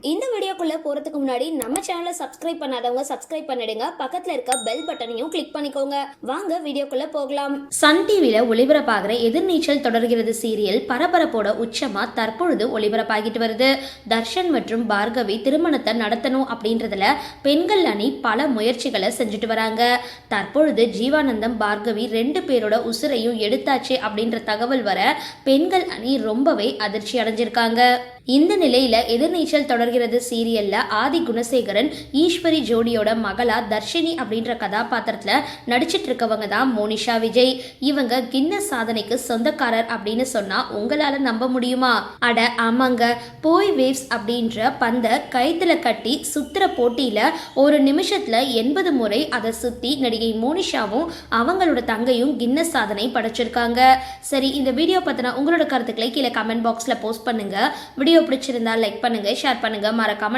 இந்த வீடியோக்குள்ளே போறதுக்கு முன்னாடி நம்ம சேனலை சப்ஸ்கிரைப் பண்ணாதவங்க சப்ஸ்கிரைப் பண்ணிடுங்க. பக்கத்தில் இருக்க பெல் பட்டனையும் கிளிக் பண்ணிக்கோங்க. வாங்க வீடியோக்குள்ளே போகலாம். சன் டிவியில் ஒளிபரப்பாகிற எதிர்நீச்சல் தொடர்கிறது சீரியல் பரபரப்போட உச்சமா தற்பொழுது ஒளிபரப்பாகிட்டு வருது. தர்ஷன் மற்றும் பார்கவி திருமணத்தை நடத்தணும் அப்படின்றதுல பெண்கள் அணி பல முயற்சிகளை செஞ்சுட்டு வராங்க. தற்பொழுது ஜீவானந்தம் பார்கவி ரெண்டு பேரோட உசுரையும் எடுத்தாச்சு அப்படின்ற தகவல் வர பெண்கள் அணி ரொம்பவே அதிர்ச்சி அடைஞ்சிருக்காங்க. இந்த நிலையில எதிர்நீச்சல் தொடர்கிறது சீரியல் சீரியல்ல ஆதி குணசேகரன் ஈஸ்வரி ஜோடியோட மகளா தர்ஷினி அப்படின்ற கதாபாத்திரத்துல நடிச்சிட்டு இருக்கவங்க தான் மோனிஷா விஜய். இவங்க கின்னஸ் சாதனைக்கு சொந்தக்காரர் அப்படின்னு சொன்னா உங்களால நம்ப முடியுமா? அட ஆமாங்க போய் வேவ்ஸ் அப்படின்ற பந்தை கைத்துல கட்டி சுத்துற போட்டியில ஒரு நிமிஷத்துல எண்பது முறை அதை சுத்தி நடிகை மோனிஷாவும் அவங்களோட தங்கையும் கின்னஸ் சாதனை படைச்சிருக்காங்க. சரி இந்த வீடியோ பத்தின உங்களோட கருத்துக்களை கீழே கமெண்ட் பாக்ஸ்ல போஸ்ட் பண்ணுங்க. வீடியோ பிடிச்சிருந்தா லைக் பண்ணுங்க ஷேர் பண்ணுங்க. மறக்காம